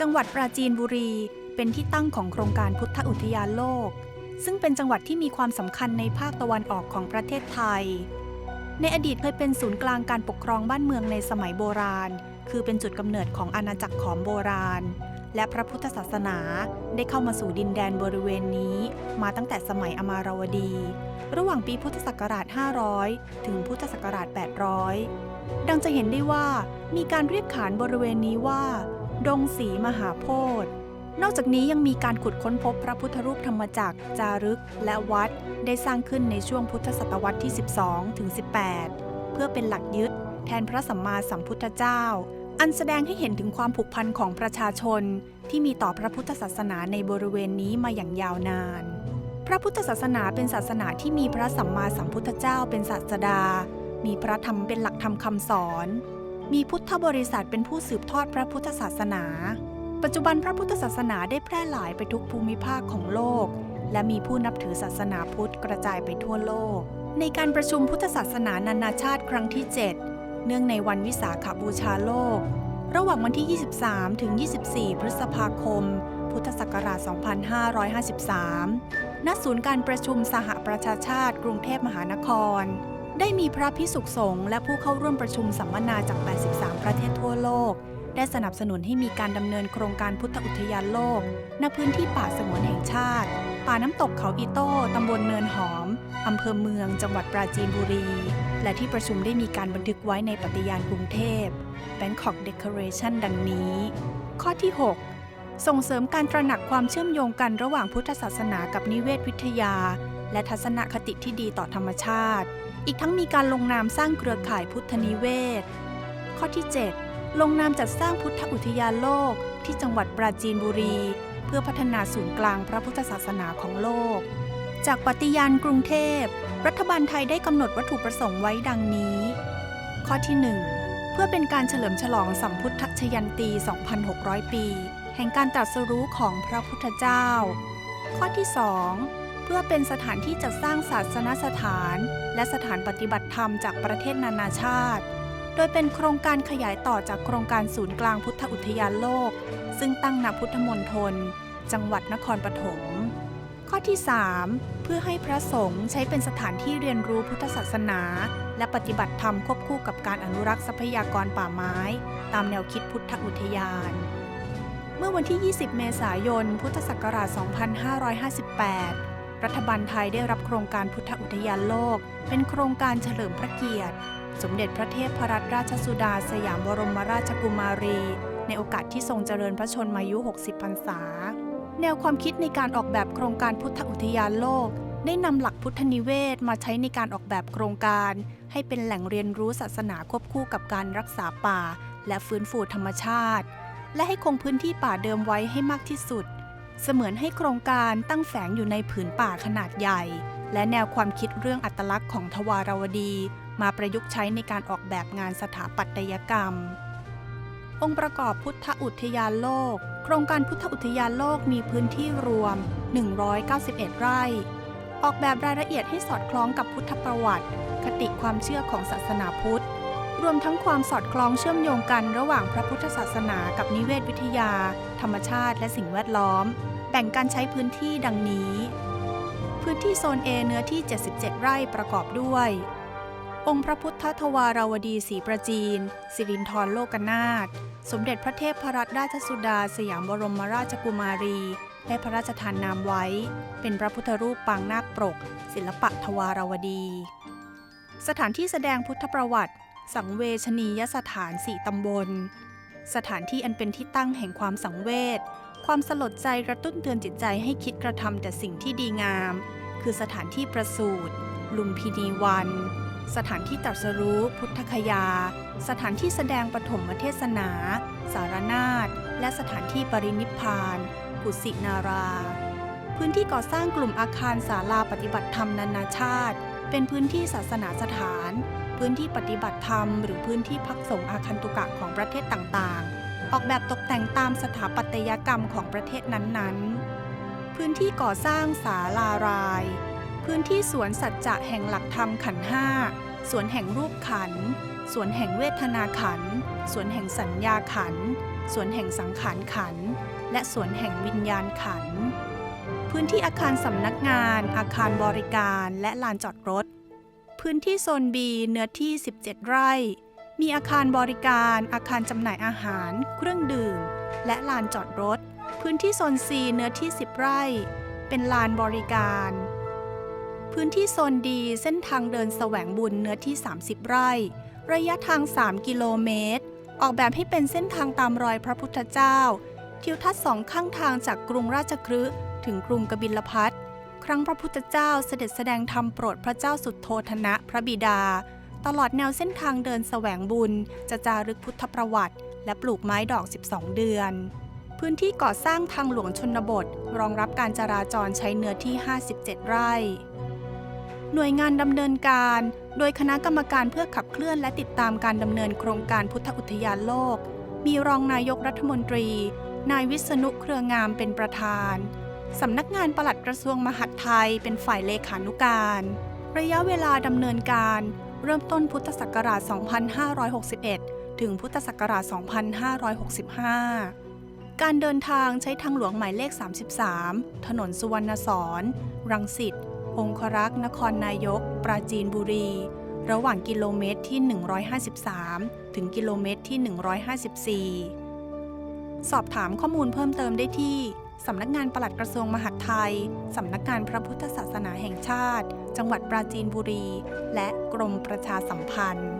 จังหวัดปราจีนบุรี เป็นที่ตั้งของโครงการพุทธอุทยานโลก ซึ่งเป็นจังหวัดที่มีความสำคัญในภาคตะวันออกของประเทศไทย ในอดีตเคยเป็นศูนย์กลางการปกครองบ้านเมืองในสมัยโบราณ คือเป็นจุดกำเนิดของอาณาจักรขอมโบราณ และพระพุทธศาสนาได้เข้ามาสู่ดินแดนบริเวณนี้ มาตั้งแต่สมัยอมาราวดี ระหว่างปีพุทธศักราช 500 ถึงพุทธศักราช 800ดังจะเห็นได้ว่ามีการเรียกขานบริเวณนี้ว่า ดงศรีมหาโพธิ์นอกจากนี้ยังมีการขุดค้นพบพระพุทธรูปธรรมจักร จารึก และวัด ได้สร้างขึ้นในช่วงพุทธศตวรรษที่ 12 ถึง 18 เพื่อเป็นหลักยึด แทนพระสัมมาสัมพุทธเจ้า อันแสดงให้เห็นถึงความผูกพันของประชาชน ที่มีต่อพระพุทธศาสนาในบริเวณนี้มาอย่างยาวนาน พระพุทธศาสนาเป็นศาสนาที่มีพระสัมมาสัมพุทธเจ้าเป็นศาสดา มีพระธรรมเป็นหลักธรรมคำสอน มีพุทธบริษัทเป็นผู้สืบทอดพระพุทธศาสนา ปัจจุบันพระพุทธศาสนาได้แพร่หลายไปทุกภูมิภาคของโลก และมีผู้นับถือศาสนาพุทธกระจายไปทั่วโลก ในการประชุมพุทธศาสนานานาชาติครั้งที่ 7 เนื่องในวันวิสาขบูชาโลก ระหว่างวันที่ 23 ถึง 24 พฤษภาคม พุทธศักราช 2553 ณ ศูนย์การประชุมสหประชาชาติ กรุงเทพมหานคร ได้มีพระพิสุขสงฆ์และผู้เข้าร่วมประชุมสัมมนาจาก 83 ประเทศทั่วโลก ได้สนับสนุนให้มีการดำเนินโครงการพุทธอุทยานโลก ณพื้นที่ป่าสงวนแห่งชาติ ป่าน้ำตกเขาอีโต้ตำบลเนินหอมอำเภอเมือง จังหวัดปราจีนบุรี และที่ประชุมได้มีการบันทึกไว้ในปฏิญาณกรุงเทพ Bangkok Declaration ดังนี้ ข้อที่ 6 ส่งเสริมการตระหนักความเชื่อมโยงกันระหว่างพุทธศาสนากับนิเวศวิทยา และทัศนคติที่ดีต่อธรรมชาติ อีกทั้งมีการลงนามสร้างเครือข่ายพุทธนิเวศ ข้อที่ 7 ลงนามจัดสร้างพุทธอุทยานโลกที่จังหวัดปราจีนบุรี เพื่อพัฒนาศูนย์กลางพระพุทธศาสนาของโลก จากปฏิญาณกรุงเทพ รัฐบาลไทยได้กำหนดวัตถุประสงค์ไว้ดังนี้ ข้อที่ 1 เพื่อเป็นการเฉลิมฉลองสัมพุทธชยันตี 2,600 ปี แห่งการตรัสรู้ของพระพุทธเจ้า ข้อที่ 2 เพื่อเป็นสถานที่จัดสร้างศาสนสถาน และสถานปฏิบัติธรรมจากประเทศนานาชาติ โดยเป็นโครงการขยายต่อจากโครงการศูนย์กลางพุทธอุทยานโลก ซึ่งตั้งณพุทธมณฑลจังหวัดนครปฐม ข้อที่ 3 เพื่อให้พระสงฆ์ใช้เป็นสถานที่เรียนรู้พุทธศาสนา และปฏิบัติธรรมควบคู่กับการอนุรักษ์ทรัพยากรป่าไม้ ตามแนวคิดพุทธอุทยาน เมื่อวันที่ 20 เมษายน พุทธศักราช 2558 รัฐบาลไทยได้รับโครงการพุทธอุทยานโลก เป็นโครงการเฉลิมพระเกียรติ สมเด็จพระเทพรัตนราชสุดาสยามบรมราชกุมารี ในโอกาสที่ทรงเจริญพระชนมายุ 60 พรรษา แนวความคิดในการออกแบบโครงการพุทธอุทยานโลก ได้นำหลักพุทธนิเวศมาใช้ในการออกแบบโครงการ ให้เป็นแหล่งเรียนรู้ศาสนาควบคู่กับการรักษาป่า และฟื้นฟูธรรมชาติ และให้คงพื้นที่ป่าเดิมไว้ให้มากที่สุด เสมือนให้โครงการตั้งแฝงอยู่ในผืนป่าขนาดใหญ่ และแนวความคิดเรื่องอัตลักษณ์ของทวารวดี มาประยุกต์ใช้ในการออกแบบงานสถาปัตยกรรม องค์ประกอบพุทธอุทยานโลก โครงการพุทธอุทยานโลกมีพื้นที่รวม 191 ไร่ ออกแบบรายละเอียดให้สอดคล้องกับพุทธประวัติ คติความเชื่อของศาสนาพุทธ รวมทั้งความสอดคล้องเชื่อมโยงกันระหว่างพระพุทธศาสนากับนิเวศวิทยา ธรรมชาติและสิ่งแวดล้อม แบ่งการใช้พื้นที่ดังนี้ พื้นที่โซน A เนื้อที่ 77 ไร่ประกอบด้วย องค์พระพุทธทวาราวดีศรีประจีน สิรินธรโลกนาถสมเด็จพระเทพรัตนราชสุดา สยามบรมราชกุมารี ได้พระราชทานนามไว้ เป็นพระพุทธรูปปางนาคปรก ศิลปะทวาราวดี สถานที่แสดงพุทธประวัติ สังเวชนียสถานสี่ตำบล สถานที่อันเป็นที่ตั้งแห่งความสังเวช ความสลดใจกระตุ้นเตือนจิตใจให้คิดกระทำแต่สิ่งที่ดีงาม คือสถานที่ประสูติลุมพินีวัน สถานที่ตรัสรู้พุทธคยา สถานที่แสดงปฐมเทศนา สารนาฏและสถานที่ปรินิพพานกุสินารา พื้นที่ก่อสร้างกลุ่มอาคารศาลาปฏิบัติธรรมนานาชาติ เป็นพื้นที่ศาสนาสถาน พื้นที่ปฏิบัติธรรม หรือพื้นที่พักสงฆ์อาคันตุกะของประเทศต่างๆ ออกแบบตกแต่งตามสถาปัตยกรรมของประเทศนั้นๆ พื้นที่ก่อสร้างศาลาราย พื้นที่สวนสัจจะแห่งหลักธรรมขันห้าสวนแห่งรูปขัน สวนแห่งเวทนาขัน สวนแห่งสัญญาขัน สวนแห่งสังขารขัน และสวนแห่งวิญญาณขัน พื้นที่อาคารสำนักงาน อาคารบริการและลานจอดรถ พื้นที่โซน B เนื้อที่ 17 ไร่ มีอาคารบริการ อาคารจำหน่ายอาหาร เครื่องดื่ม และลานจอดรถ พื้นที่โซน C เนื้อที่ 10 ไร่ เป็นลานบริการ พื้นที่โซนดีเส้นทางเดินแสวงบุญเนื้อที่ 30 ไร่ ระยะทาง 3 กิโลเมตร ออกแบบให้เป็นเส้นทางตามรอยพระพุทธเจ้า ทิวทัศน์สองข้างทางจากกรุงราชคฤห์ถึงกรุงกบิลพัทครั้งพระพุทธเจ้าเสด็จแสดงธรรมโปรดพระเจ้าสุดโทธนะพระบิดา ตลอดแนวเส้นทางเดินแสวงบุญ จะจารึกพุทธประวัติ และปลูกไม้ดอก 12 เดือน พื้นที่ก่อสร้างทางหลวงชนบท รองรับการจราจรใช้เนื้อที่ 57 ไร่ หน่วยงานดำเนินการ โดยคณะกรรมการเพื่อขับเคลื่อนและติดตามการดำเนินโครงการพุทธอุทยานโลก มีรองนายกรัฐมนตรี นายวิษณุเครืองามเป็นประธานสำนักงานปลัดกระทรวงมหาดไทยเป็นฝ่ายเลขานุการ ระยะเวลาดำเนินการ เริ่มต้นพุทธศักราช 2561 ถึงพุทธศักราช 2565 การเดินทางใช้ทางหลวงหมายเลข 33 ถนนสุวรรณสอนรังสิต องครักษ์ นครนายก ปราจีนบุรี ระหว่างกิโลเมตรที่ 153 ถึงกิโลเมตรที่ 154 สอบถามข้อมูลเพิ่มเติมได้ที่สำนักงานปลัดกระทรวงมหาดไทย สำนักงานพระพุทธศาสนาแห่งชาติ จังหวัดปราจีนบุรี และกรมประชาสัมพันธ์